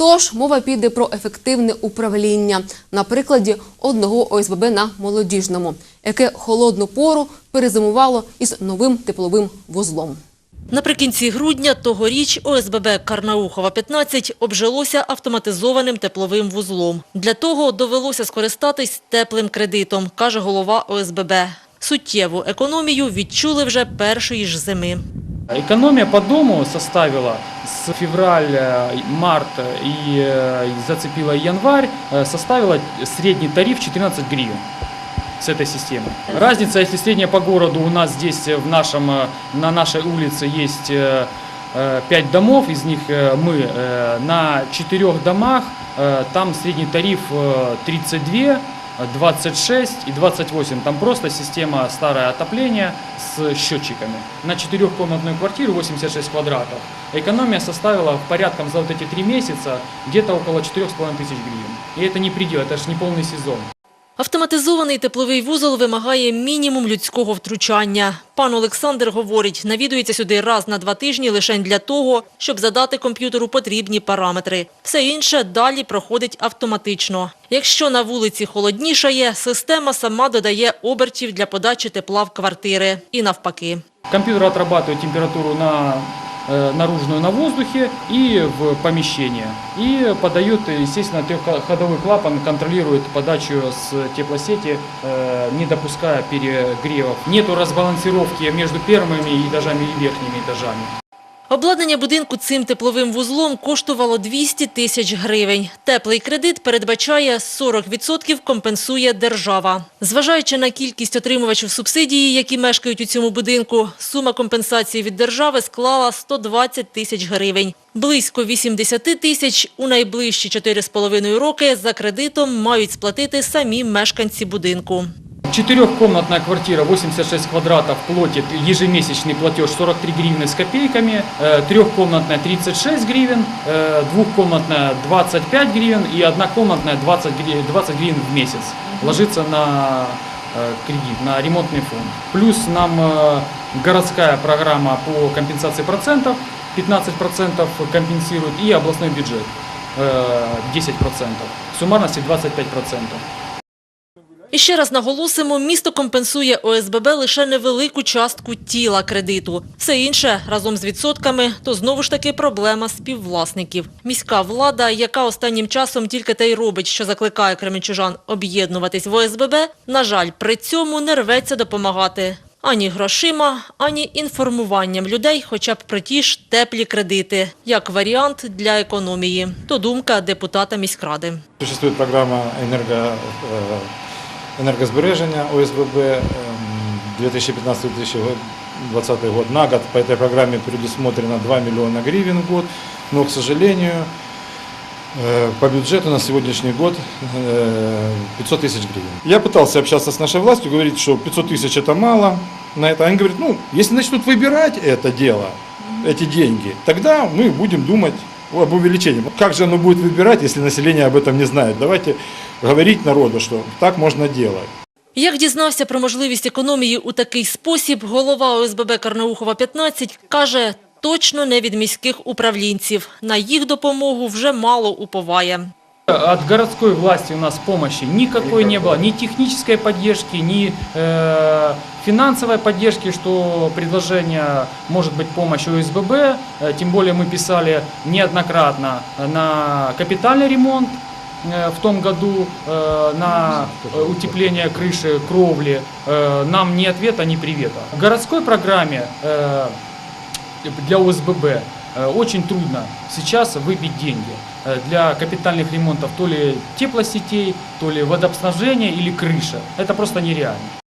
Тож мова піде про ефективне управління на прикладі одного ОСББ на молодіжному, яке холодну пору перезимувало із новим тепловим вузлом. Наприкінці грудня тогоріч ОСББ Карнаухова 15 обжилося автоматизованим тепловим вузлом. Для того довелося скористатись теплим кредитом, каже голова ОСББ. Суттєву економію відчули вже першої ж зими. Экономия по дому составила с февраль, э, март и э, зацепила январь, э, составила средний тариф 14 гривен с этой системы. Разница, если средняя по городу у нас здесь э, в нашем, на нашей улице есть 5 домов, из них мы на 4 домах, там средний тариф э, 32, 26 и 28. Там просто система старое отопление с счетчиками. На четырехкомнатную квартиру 86 квадратов экономия составила порядком за вот эти три месяца где-то около 4,5 тысяч гривен. И это не предел, это же не полный сезон. Автоматизований тепловий вузол вимагає мінімум людського втручання. Пан Олександр говорить, навідується сюди раз на два тижні лише для того, щоб задати комп'ютеру потрібні параметри. Все інше далі проходить автоматично. Якщо на вулиці холоднішає, система сама додає обертів для подачі тепла в квартири. І навпаки. Компьютер отрабатывает температуру на наружную на воздухе и в помещение. И подает, естественно, трехходовой клапан контролирует подачу с теплосети, э, не допуская перегревов. Нету разбалансировки между первыми этажами и верхними этажами. Обладнання будинку цим тепловим вузлом коштувало 200 тисяч гривень. Теплий кредит передбачає 40% компенсує держава. Зважаючи на кількість отримувачів субсидії, які мешкають у цьому будинку, сума компенсації від держави склала 120 тисяч гривень. Близько 80 тисяч у найближчі 4,5 роки за кредитом мають сплатити самі мешканці будинку. Четырехкомнатная квартира, 86 квадратов, платит ежемесячный платеж 43 гривны с копейками, э, трехкомнатная 36 гривен, э, двухкомнатная 25 гривен и однокомнатная 20 гривен, 20 гривен в месяц. Ложится на э, кредит, на ремонтный фонд. Плюс нам городская программа по компенсации процентов 15% компенсирует и областной бюджет э, 10%. В суммарности 25%. І ще раз наголосимо, місто компенсує ОСББ лише невелику частку тіла кредиту. Все інше разом з відсотками то знову ж таки проблема співвласників. Міська влада, яка останнім часом тільки те й робить, що закликає кременчужан об'єднуватись в ОСББ, на жаль, при цьому не рветься допомагати. Ані грошима, ані інформуванням людей, хоча б про ті ж теплі кредити, як варіант для економії. То думка депутата міськради. Существует программа энерго, э, энергосбережения ОСББ эм, 2015-2020 год. На год по этой программе предусмотрено 2 миллиона гривен в год, но, к сожалению, э, по бюджету на сегодняшний год э, 500 тысяч гривен. Я пытался общаться с нашей властью, говорить, что 500 тысяч это мало. На это они говорят, ну, если начнут выбирать это дело, эти деньги, тогда мы будем думать об увеличении. Как же оно будет выбирать, если население об этом не знает? Давайте говорить народу, что так можно делать. Як дізнався про можливість економії у такий спосіб, голова ОСББ Карнаухова 15 каже, точно не від міських управлінців. На їх допомогу вже мало уповає. От городской власти у нас помощи никакой не было, ни технической поддержки, ни э, финансовой поддержки, что предложение может быть помощь ОСББ. Э, Тем более мы писали неоднократно на капитальный ремонт э, в том году, э, на э, утепление крыши, кровли. Э, Нам ни ответа, ни привета. В городской программе э, для ОСББ э, очень трудно сейчас выбить деньги э, для капитальных ремонтов то ли теплосетей, то ли водоснабжения или крыша. Это просто нереально.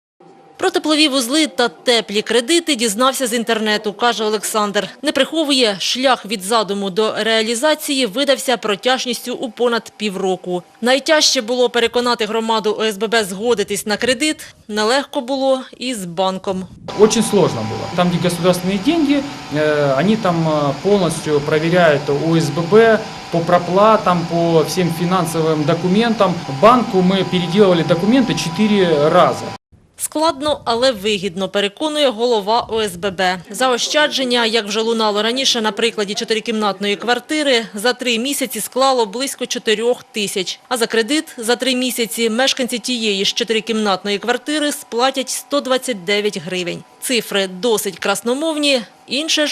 Про теплові вузли та теплі кредити дізнався з інтернету, каже Олександр. Не приховує, шлях від задуму до реалізації видався протяжністю у понад півроку. Найтяжче було переконати громаду ОСББ згодитись на кредит. Нелегко було і з банком. Очень сложно было. Там, где государственные деньги, э, они там э, полностью проверяют ОСББ по проплатам, по всем финансовым документам. Банку мы переделывали документы четыре раза. Складно, але вигідно, переконує голова ОСББ. Заощадження, як вже лунало раніше на прикладі чотирикімнатної квартири, за три місяці склало близько чотирьох тисяч. А за кредит за три місяці мешканці тієї ж чотирикімнатної квартири сплатять 129 гривень. Цифри досить красномовні, інше ж